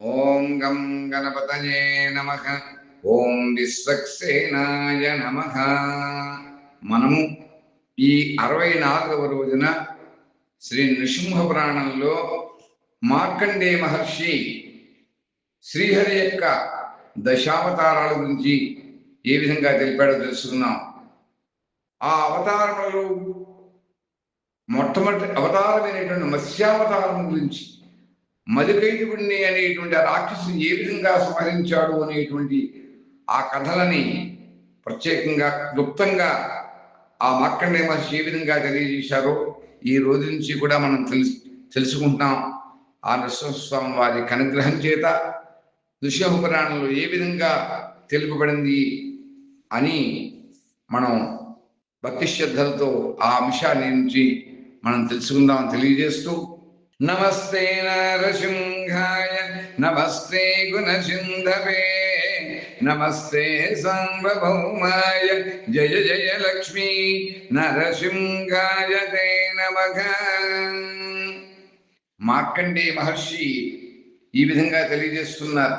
ఓం గం గణపతయే నమ. ఓం విశ్వక్సేనాయ నమ. మనము ఈ అరవై నాలుగవ రోజున శ్రీ నృసింహ పురాణంలో మార్కండే మహర్షి శ్రీహరి యొక్క దశావతారాల గురించి ఏ విధంగా తెలిపాడో తెలుసుకున్నాం ఆ అవతారములలో మొట్టమొదటి అవతారమైనటువంటి మత్స్యావతారం గురించి మధుకైదుడిని అనేటువంటి ఆ రాక్షసుని ఏ విధంగా సంహరించాడు అనేటువంటి ఆ కథలని ప్రత్యేకంగా క్లుప్తంగా ఆ మార్కండే మహర్షి ఏ విధంగా తెలియజేశారో ఈ రోజు నుంచి కూడా మనం తెలుసు తెలుసుకుంటున్నాం. ఆ నృసింహస్వామి వారి కనుగ్రహం చేత నృసింహ పురాణంలో ఏ విధంగా తెలుపబడింది అని మనం భక్తి శ్రద్ధలతో ఆ అంశాన్ని నుంచి మనం తెలుసుకుందాం తెలియజేస్తూ నమస్తే నరసింహాయ నమస్తే గుణసింధవే నమస్తే సాంబభౌమాయ జయ జయ లక్ష్మీ నరసింహాయ తే నమః. మార్కండే మహర్షి ఈ విధంగా తెలియజేస్తున్నారు.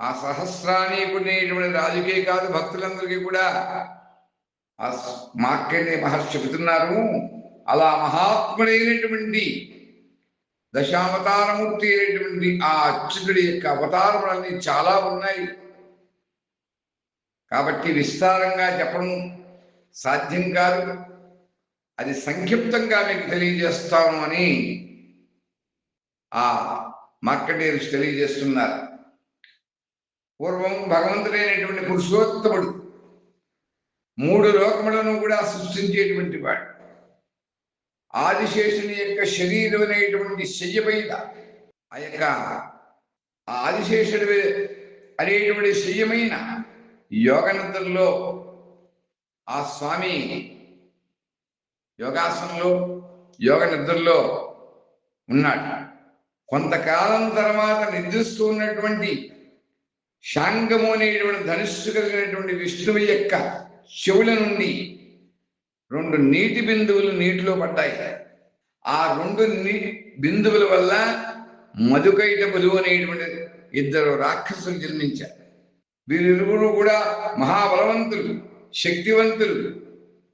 ఆ సహస్రానీకునేటువంటి రాజుకే కాదు భక్తులందరికీ కూడా ఆ మార్కండే మహర్షి చెబుతున్నారు. అలా మహాత్ముడైనటువంటి దశావతారమూర్తి అయినటువంటి ఆ అర్చకుడి యొక్క అవతారములన్నీ చాలా ఉన్నాయి. కాబట్టి విస్తారంగా చెప్పడం సాధ్యం కాదు. అది సంక్షిప్తంగా మీకు తెలియజేస్తాను అని ఆ మార్కండేయ తెలియజేస్తున్నారు. పూర్వం భగవంతుడైనటువంటి పురుషోత్తముడు. మూడు లోకములను కూడా సృష్టించేటువంటి వాడు. ఆదిశేషుని యొక్క శరీరం అనేటువంటి శయ్యపైన ఆ యొక్క ఆదిశేషుడు అనేటువంటి శయ్యమైన యోగనంతరంలో ఆ స్వామి యోగాసనంలో యోగ నిద్రలో ఉన్నాడు. కొంతకాలం తర్వాత నిద్రిస్తూ ఉన్నటువంటి శాంగము అనేటువంటి ధనుస్సు కలిగినటువంటి విష్ణువు యొక్క చెవుల నుండి రెండు నీటి బిందువులు నీటిలో పడ్డాయి. ఆ రెండు నీ బిందువుల వల్ల మధుకైట మధుకైటపులు అనేటువంటి ఇద్దరు రాక్షసులు జన్మించారు. వీరిరువురు కూడా మహాబలవంతులు శక్తివంతులు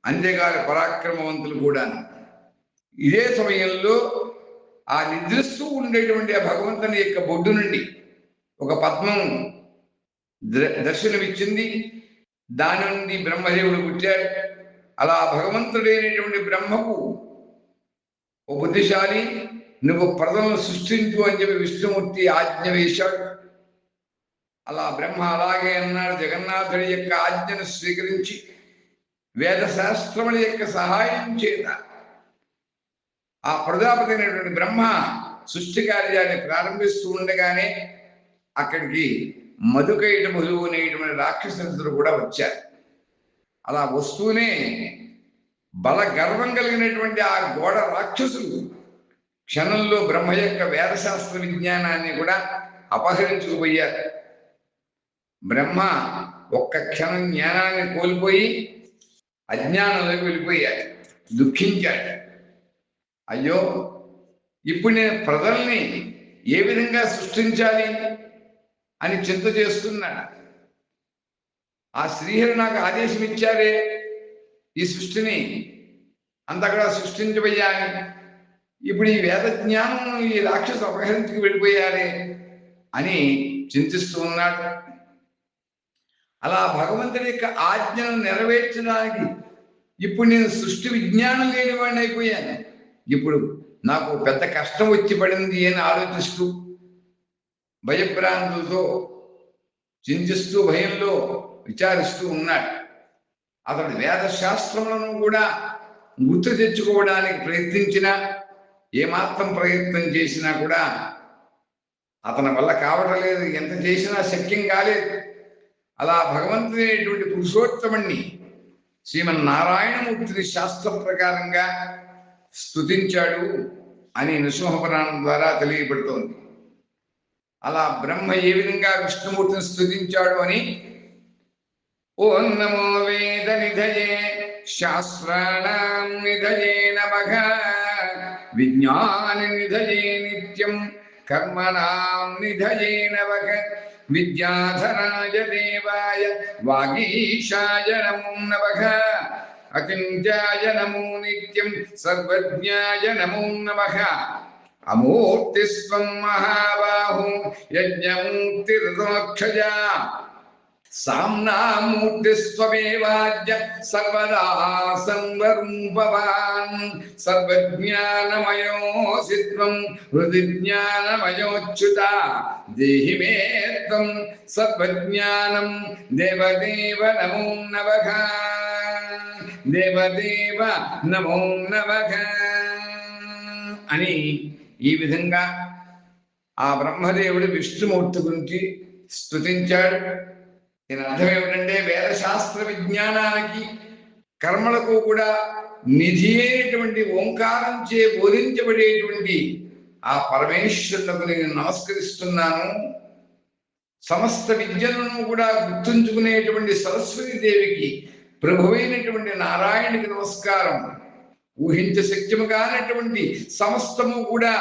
అంతేకాదు పరాక్రమవంతులు కూడా ఇదే సమయంలో ఆ నిద్రిస్తూ ఉండేటువంటి ఆ భగవంతుని యొక్క బొడ్డు నుండి ఒక పద్మం దర్శనమిచ్చింది. దాని నుండి బ్రహ్మదేవుడు పుట్టాడు. అలా భగవంతుడైనటువంటి బ్రహ్మకు ఓ బుద్ధిశాలి నువ్వు ప్రజలను సృష్టించు అని చెప్పి విష్ణుమూర్తి ఆజ్ఞ వేశాడు. అలా బ్రహ్మ అలాగే అన్నాడు. జగన్నాథుడి యొక్క ఆజ్ఞను స్వీకరించి వేద శాస్త్రముల యొక్క సహాయం చేత ఆ ప్రజాపతి అయినటువంటి బ్రహ్మ సృష్టి కార్యాన్ని ప్రారంభిస్తూ ఉండగానే అక్కడికి మధుకైట మధువు అనేటువంటి రాక్షసులు కూడా వచ్చారు. అలా వస్తూనే బల గర్వం కలిగినటువంటి ఆ గోడ రాక్షసులు క్షణంలో బ్రహ్మ యొక్క వేదశాస్త్ర విజ్ఞానాన్ని కూడా అపహరించుకుపోయారు బ్రహ్మ ఒక్క క్షణం జ్ఞానాన్ని కోల్పోయి అజ్ఞానంలోకి వెళ్ళిపోయాడు దుఃఖించాడు. అయ్యో ఇప్పుడు నేను ప్రజల్ని ఏ విధంగా సృష్టించాలి అని చింత చేస్తున్నాడు. ఆ శ్రీహరి నాకు ఆదేశం ఇచ్చారే ఈ సృష్టిని. అంతగా సృష్టించబోయా ఇప్పుడు ఈ వేద జ్ఞానం ఈ రాక్షసు అపహరించుకు వెళ్ళిపోయారే అని చింతిస్తూ ఉన్నాడు. అలా భగవంతుడి యొక్క ఆజ్ఞను నెరవేర్చడానికి ఇప్పుడు నేను సృష్టి విజ్ఞానం లేని వాడిని అయిపోయాను. ఇప్పుడు నాకు పెద్ద కష్టం వచ్చి పడింది అని ఆలోచిస్తూ భయభ్రాంతులతో చింతిస్తూ భయంలో విచారిస్తూ ఉన్నాడు. అతడు వేద శాస్త్రములను కూడా గుర్తు తెచ్చుకోవడానికి ప్రయత్నించినా ఏమాత్రం ప్రయత్నం చేసినా కూడా అతని వల్ల కావటం లేదు ఎంత చేసినా శక్యం కాలేదు. అలా భగవంతుడైనటువంటి పురుషోత్తముణ్ణి శ్రీమన్నారాయణమూర్తిని శాస్త్ర ప్రకారంగా స్తుతించాడు అని నృసింహపురాణం ద్వారా తెలియబడుతోంది. అలా బ్రహ్మ ఏ విధంగా విష్ణుమూర్తిని స్తుతించాడు అని ఓం నమో వేద నిధయే శాస్త్రాణం నిధయే నమః. విజ్ఞాన నిధయే నిత్యం కర్మణాం నిధయే నవక విద్యాధరాయ దేవాయ వాగీశాయ నమో నమః. అచింత్యాయ నమో నిత్యం సర్వజ్ఞాయ నమో నమః. అమూర్తిస్వం మహాబాహు యజ్ఞమూర్తిర్దోక్షజా సామ్నామూర్తిస్వమేవాద్య సర్వదా సంవరూపవాన్ సర్వజ్ఞానమయోసి త్వం హృది జ్ఞానమయోచ్యుత దేహి మే త్వం సర్వజ్ఞానం దేవదేవ నమో నవఘ దేవదేవ నమో నవఘ అని ఈ విధంగా ఆ బ్రహ్మదేవుడు విష్ణుమూర్తి గురించి స్తుతించాడు. దీని అర్థం ఏమిటంటే వేదశాస్త్ర విజ్ఞానానికి కర్మలకు కూడా నిధి అయినటువంటి ఓంకారం చే బోధించబడేటువంటి ఆ పరమేశ్వరులకు నేను నమస్కరిస్తున్నాను. సమస్త విద్యలను కూడా గుర్తుంచుకునేటువంటి సరస్వతి దేవికి ప్రభువైనటువంటి నారాయణుడికి నమస్కారం. ఊహించ శక్యము కానటువంటి సమస్తము కూడా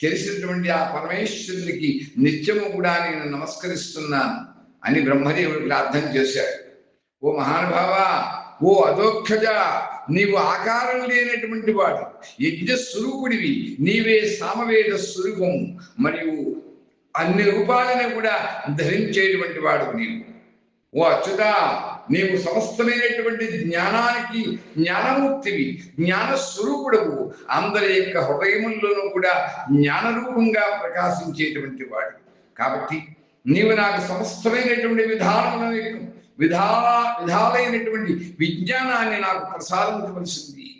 తెలిసినటువంటి ఆ పరమేశ్వరునికి నిత్యము కూడా నేను నమస్కరిస్తున్నాను. అని బ్రహ్మదేవుడు ప్రార్థన చేశాడు. ఓ మహానుభావ ఓ అధోక్షజ నీవు ఆకారం లేనటువంటి వాడు యజ్ఞ స్వరూపుడివి నీవే సామవేద స్వరూపము మరియు అన్ని రూపాలను కూడా ధరించేటువంటి వాడు నీవు. ఓ అచ్యుత నీవు సమస్తమైనటువంటి జ్ఞానానికి జ్ఞానమూర్తివి జ్ఞానస్వరూపుడవు. అందరి యొక్క హృదయముల్లోనూ కూడా జ్ఞానరూపంగా ప్రకాశించేటువంటి వాడు. కాబట్టి నీవు నాకు సమస్తమైనటువంటి విధానములను విధాల విధాలైనటువంటి విజ్ఞానాన్ని నాకు ప్రసాదించవలసింది.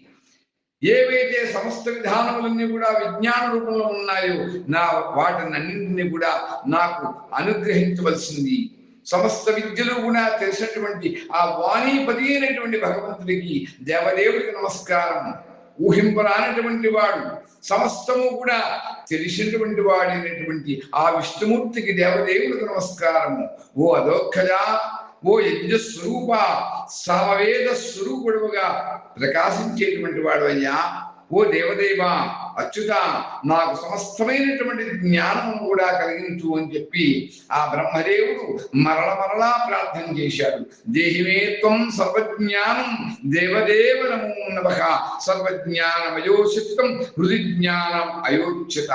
ఏవైతే సమస్త విధానములన్నీ కూడా విజ్ఞాన రూపంలో ఉన్నాయో నా వాటినన్నింటినీ కూడా నాకు అనుగ్రహించవలసింది. సమస్త విద్యలు కూడా తెలిసినటువంటి ఆ వాణీపతి అయినటువంటి భగవంతుడికి దేవదేవుడికి నమస్కారం. ఊహింపరానటువంటి వాడు సమస్తము కూడా తెలిసినటువంటి వాడైనటువంటి ఆ విష్ణుమూర్తికి దేవదేవులకు నమస్కారము. ఓ అదోక్షజా ఓ యజ్ఞ స్వరూప సమవేద స్వరూపుడుగా ప్రకాశించేటువంటి వాడు అయ్యా. ఓ దేవదేవ అచ్యుత నాకు సమస్తమైనటువంటి జ్ఞానం కూడా కలిగించు అని చెప్పి ఆ బ్రహ్మదేవుడు మరల మరలా ప్రార్థన చేశాడు. దేహిమేత్వం సర్వజ్ఞానం దేవదేవ నమో. నమః సర్వజ్ఞానమయోచిత్తం హృది జ్ఞానం అయోచ్యుత.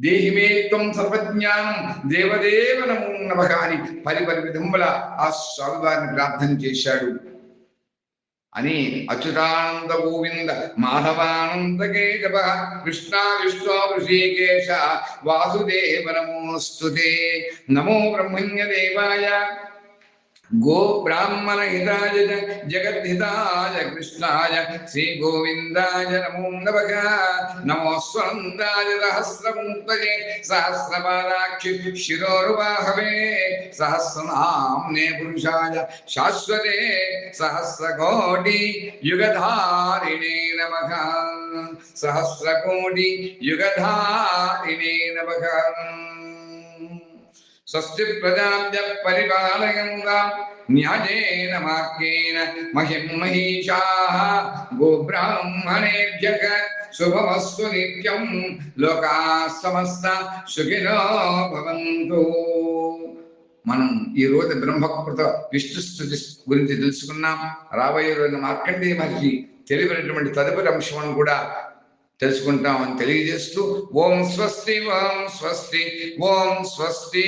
దేహిమేత్వం సర్వజ్ఞానం దేవదేవ నమో నమః అని పరిపరి విధముల ఆ స్వామివారిని ప్రార్థన చేశాడు. అని అచ్యుతానంద గోవింద మాధవానంద కేశవ కృష్ణ విష్ణు ఋషికేశ వాసుదేవ నమోస్తుతే నమో బ్రహ్మణ్య దేవాయ. गो ब्राह्मण हिताय जगद्धिताय कृष्णाय श्री गोविंदाय नमो नमः नमो। स्वंदाय सहस्रमुक्तये सहस्रबालाक्षि शिरोरुवाहवे सहस्रनाम्ने पुरुषाय शाश्वते, सहस्रकोटि युगधारिणे नमः। सहस्रकोटि युगधारिणे नमः। స్వస్తి ప్రజాభ్య పరిపాలయంగా న్యాయేన వాక్యేన మహిం మహిషా గోబ్రాహ్మణేభ్య శుభమస్సు నిత్యం లోకా సమస్త సుఖినో భవంతు మనం ఈ రోజు బ్రహ్మకృత విష్ణు స్థుతి గురించి తెలుసుకున్నాం. రాబోయే రోజున మార్కండేయ మహర్షి తెలివినటువంటి తదుపరి అంశం కూడా తెలుసుకుంటామని తెలియజేస్తూ ఓం స్వస్తి ఓం స్వస్తి ఓం స్వస్తి.